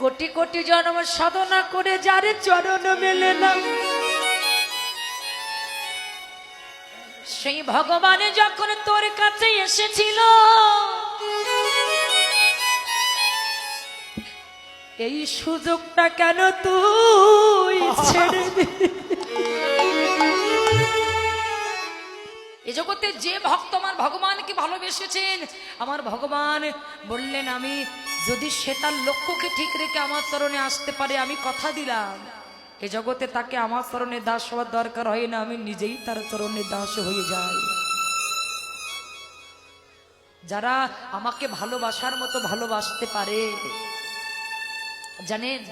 কোটি কোটি জন্ম সাধনা করে যারে চরণ মেলে না। সেই ভগবান যখন তোর কাছে এসেছিল, এই সুযোগটা কেন তুই ছেড়ে এ জগতে যে ভক্ত আমার ভগবানকে ভালোবেসেছেন, আমার ভগবান বললেন, আমি যদি সে তার লক্ষ্যকে ঠিক রেখে আমার চরণে আসতে পারে, আমি কথা দিলাম। এ জগতে তাকে আমার চরণে দাস হওয়ার দরকার হয় না, আমি নিজেই তার চরণে দাস হয়ে যাই। যারা আমাকে ভালোবাসার মতো ভালোবাসতে পারে, জানেন,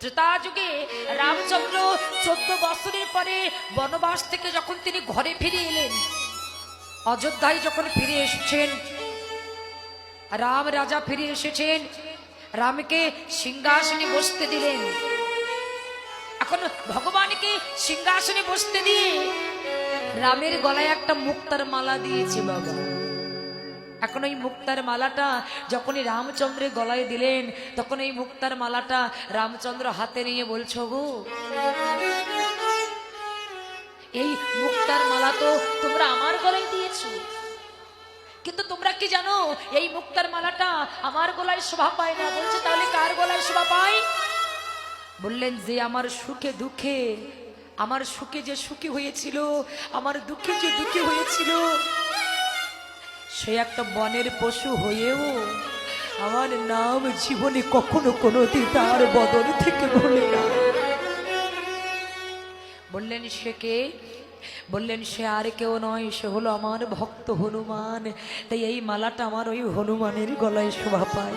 ত্রেতা যুগে রামচন্দ্র চোদ্দ বছরের পরে বনবাস থেকে যখন তিনি ঘরে ফিরে এলেন, অযোধ্যায় যখন ফিরে এসেছেন রাম রাজা ফিরে এসেছেন। রামকে সিংহাসনে বসতে দিলেন। এখন ভগবানকে সিংহাসনে বসতে দিয়ে রামের গলায় একটা মুক্তার মালা দিয়েছে বাবা। এখন ওই মুক্তার মালাটা যখনই রামচন্দ্রের গলায় দিলেন, তখন এই মুক্তার মালাটা রামচন্দ্র হাতে নিয়ে বলছো গো এই মুক্তার মালা তো তোমরা আমার গলায় দিয়েছ। কিন্তু তোমরা কি জানো, এই মুক্তার মালাটা আমার গলায় শোভা পায় না? বলছে, তাহলে কার গলায় শোভা পায়? বললেন, যে আমার সুখে দুঃখে, আমার সুখে যে সুখী হয়েছিল, আমার দুঃখে যে দুঃখী হয়েছিল, সে একটা বনের পশু হয়েও আমার নাম জীবনে কখনো কোনোদিন তার বদল থেকে ভুলে না বললেন, সে কে? বললেন, সে আর কেউ নয়, সে হলো আমার ভক্ত হনুমান। তাই এই মালাটা আমার ওই হনুমানের গলায় শোভা পায়।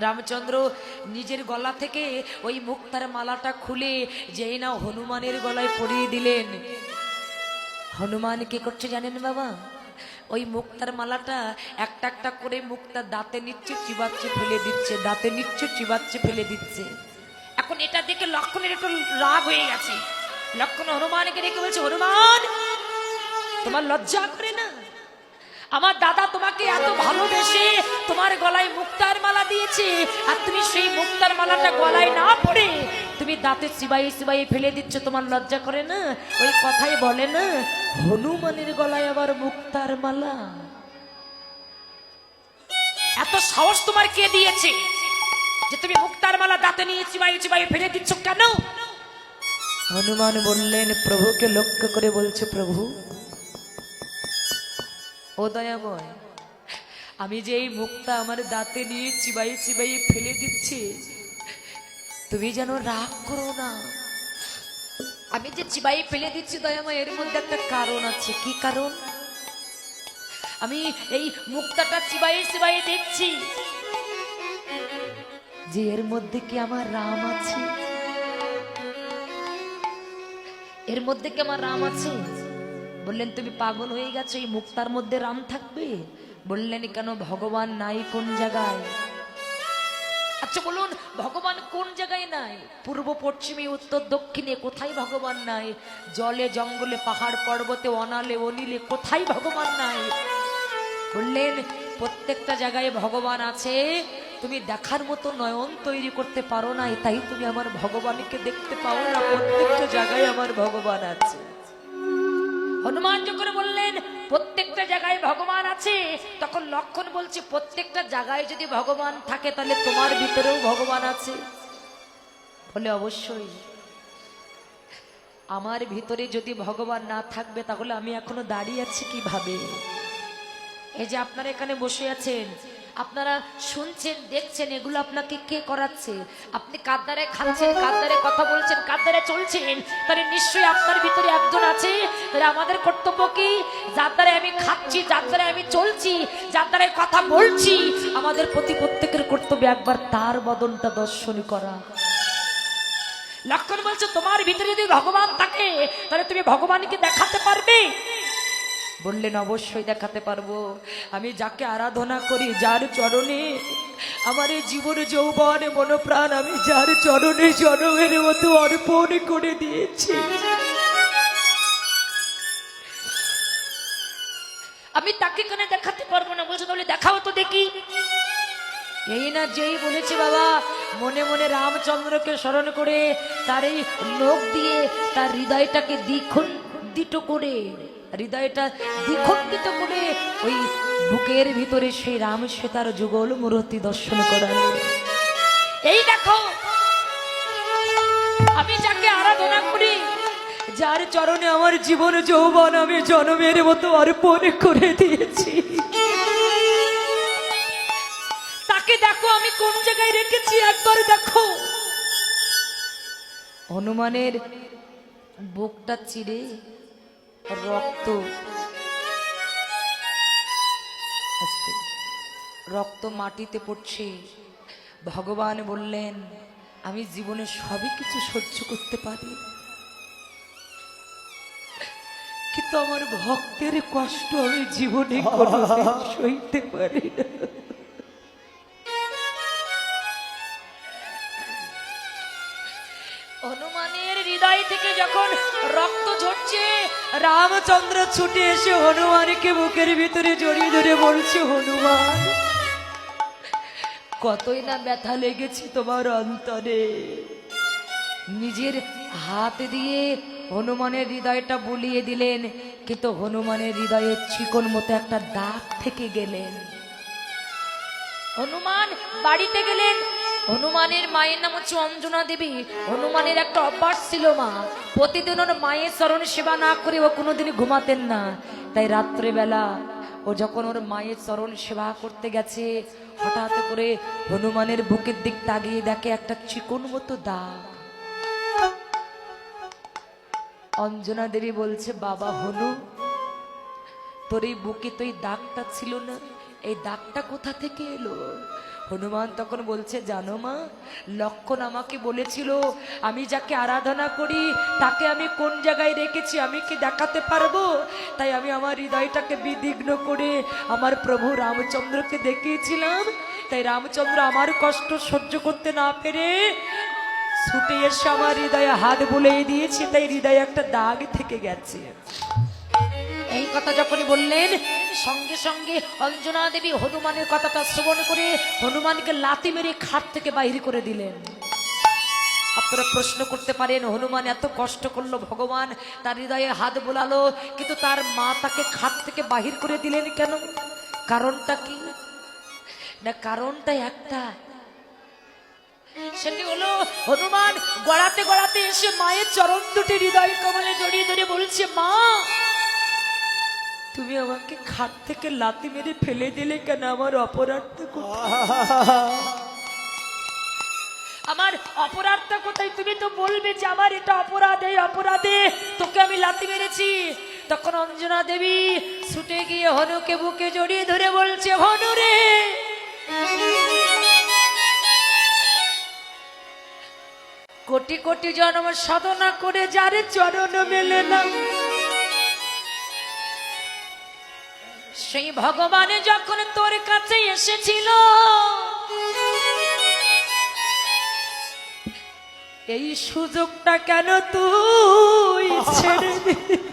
রামচন্দ্র নিজের গলা থেকে ওই মুক্তার মালাটা খুলে যেই না হনুমানের গলায় পরিয়ে দিলেন। হনুমান কি করছে জানেন বাবা? ওই মুক্তার মালাটা একটা একটা করে মুক্তার দাঁতে নিচ্ছে, চিবাচ্ছে, ফেলে দিচ্ছে, দাঁতে নিচ্ছে, চিবাচ্ছে, ফেলে দিচ্ছে। এখন এটা দেখে লক্ষণের একটু রাগ হয়ে গেছে। লক্ষণ হনুমানকে রেখে বলছে, হনুমান, তোমার লজ্জা করে না? আমার দাদা তোমাকে এত ভালোবেসে তোমার গলায় মুক্তার মালা দিয়েছে, আর তুমি সেই মুক্তার মালাটা গলায় না পড়ে তুমি দাঁতে চিবাই চিবাই ফেলে দিচ্ছ, তোমার লজ্জা করে না? ওই কথাই বলে না, হনুমানের গলায় আবার মুক্তার মালা। এত সাহস তোমার কে দিয়েছে যে তুমি মুক্তার মালা দাঁতে নিয়ে চিবাই চিবাই ফেলে দিচ্ছ কেন? হনুমান বললেন, প্রভুকে লক্ষ্য করে বলছে, প্রভু। ও দয়াময়, আমি যে এই মুখটা আমার দাঁতে নিয়ে চিবাই চিবাই ফেলে দিচ্ছি, তুমি যেন রাগ করো না। আমি যে চিবাই ফেলে দিচ্ছি দয়াময়, এর মধ্যে একটা কারণ আছে। কি কারণ? আমি এই মুক্তাটা চিবাই চিবাই দেখছি। যে এর মধ্যে কি আমার রাম আছে? এর মধ্যে কি আমার রাম আছে? বললেন, তুমি পাগল হয়ে গেছো, এই মুক্তার মধ্যে রাম থাকবে? বললেন, কেন, ভগবান নাই কোন জায়গায়? আচ্ছা বলুন, ভগবান কোন জায়গায় নাই? পূর্ব, পশ্চিমে, উত্তর, দক্ষিণে, কোথায় ভগবান নাই? জলে, জঙ্গলে, পাহাড়, পর্বতে, অনালে, অনিলে, কোথায় ভগবান নাই? বললেন, প্রত্যেকটা জায়গায় ভগবান আছে তুমি দেখার মতো নয়ন তৈরি করতে পারো না তাই তুমি আমার ভগবানকে দেখতে পাও না, প্রত্যেকটা জায়গায় আমার ভগবান আছে। হনুমান যখন বললেন, প্রত্যেকটা জায়গায় ভগবান আছে? তখন লক্ষণ বলছে, প্রত্যেকটা জায়গায় যদি ভগবান থাকে, তাহলে তোমার ভিতরেও ভগবান আছে। বলে অবশ্যই, আমার ভিতরে যদি ভগবান না থাকবে, তাহলে আমি এখনও দাঁড়িয়ে আছি কীভাবে? এই যে আপনারা এখানে বসে আছেন আপনারা শুনছেন, দেখছেন, এগুলো আপনাকে কে করাচ্ছে? আপনি কার দ্বারে খাচ্ছেন কার দ্বারে কথা বলছেন কার দ্বারে চলছেন, তাহলে নিশ্চয়ই আপনার ভিতরে একজন আছে? তাহলে আমাদের কর্তব্য কি? যার দ্বারা আমি খাচ্ছি যার দ্বারা আমি চলছি যার দ্বারা কথা বলছি, আমাদের প্রতি প্রত্যেকের কর্তব্য একবার তার বদনটা দর্শন করা। লক্ষণ বলছে, তোমার ভিতরে যদি ভগবান থাকে, তাহলে তুমি ভগবানকে দেখাতে পারবে? বললেন, অবশ্যই দেখাতে পারব। আমি যাকে আরাধনা করি যার চরণে, আমার এই জীবন যৌবন মনোপ্রাণ, আমি যার চরণে জনমের মতো অর্পণ করে দিয়েছি। আমি তাকে কেন দেখাতে পারব না? বলছে, তাহলে দেখাও তো দেখি। এই না যেই বলেছে বাবা, মনে মনে রামচন্দ্রকে স্মরণ করে তার এই লোক দিয়ে তার হৃদয়টাকে দ্বিখণ্ডিত করে হৃদয়টা দ্বিখণ্ডিত করে ওই বুকের ভিতরে সেই রাম শ্বেতার যুগল মূর্তি দর্শন করালো। এই দেখো, আমি যাকে আরাধনা করি, যার চরণে আমার জীবন যৌবন আমি জনমের মতো অর্পণ করে দিয়েছি। তাকে দেখো, আমি কোন জায়গায় রেখেছি? একবার দেখো। হনুমানের বুকটা চিরে রক্ত। রক্ত মাটিতে পড়ছে। ভগবান বললেন আমি জীবনে সবই কিছু সহ্য করতে পারি। কিন্তু আমার ভক্তের কষ্ট আমি জীবনে সইতে পারি না। হৃদয় থেকে যখন রক্ত ঝরছে, রামচন্দ্র ছুটে এসে হনুমানকে বুকের ভিতরে জড়িয়ে ধরে বলছে, হনুমান, কতই না ব্যথা লেগেছে তোমার অন্তরে। নিজের হাত দিয়ে হনুমানের হৃদয়টা বুলিয়ে দিলেন, কিন্তু হনুমানের হৃদয়ে চিকন মতো একটা দাগ থেকে গেলেন। হনুমান বাড়িতে গেলেন হনুমানের মায়ের নাম হচ্ছে অঞ্জনা দেবী। হনুমানের একটা অভ্যাস ছিল মা। প্রতিদিন ওর মায়ের স্মরণ সেবা না করে ও কোনোদিন ঘুমাতেন না। তাই রাত্রেবেলা ও যখন ওর মায়ের চরণ সেবা করতে গেছে, হঠাৎ করে হনুমানের বুকের দিক তাকিয়ে দেখে একটা চিকন মতো দাগ। অঞ্জনা দেবী বলছে, বাবা, হনু, তোর এই বুকে তো এই দাগটা ছিল না। এই দাগটা কোথা থেকে এলো? হনুমান তখন বলছে, জানো মা, লক্ষণ আমাকে বলেছিল, আমি যাকে আরাধনা করি, তাকে আমি কোন জায়গায় রেখেছি আমি কি দেখাতে পারব? তাই আমি আমার হৃদয়টাকে বিদিগ্ন করে আমার প্রভু রামচন্দ্রকে দেখিয়েছিলাম। তাই রামচন্দ্র আমার কষ্ট সহ্য করতে না পেরে ছুটে এসে আমার হৃদয়ে হাত বুলিয়ে দিয়েছি। তাই হৃদয়ে একটা দাগ থেকে গেছে। এই কথা যখনই বললেন সঙ্গে সঙ্গে অঞ্জনা দেবী হনুমানের কথাটা শ্রবণ করে হনুমানকে লাতি মেরে খাট থেকে বাইর করে দিলেন। আপনারা প্রশ্ন করতে পারেন, হনুমান এত কষ্ট করল, ভগবান তার হৃদয়ে হাত বোলালো, কিন্তু তার মা তাকে খাট থেকে বাহির করে দিলেন কেন? কারণটা কি? না, কারণটা একটা। সেটি হলো, হনুমান গড়াতে গড়াতে এসে মায়ের চরণ দুটি হৃদয় কমলে জড়িয়ে ধরে বলছে, মা তুমি আমাকে খাট থেকে লাতি মেরে ফেলে দিলে কেন? আমার অপরাধটা? আমার অপরাধটা কোথায়? তুমি তো বলবে যে আমার এটা অপরাধ অপরাধে তোকে আমি লাতি মেরেছি। তখন অঞ্জনা দেবী ছুটে গিয়ে হনুকে বুকে জড়িয়ে ধরে বলছে, হনু রে! কোটি কোটি জন্ম সাধনা করে যারে চরণ মেলে না। সেই ভগবান যখন তোর কাছে এসেছিল এই সুযোগটা কেন তুই ছেড়ে দিলি?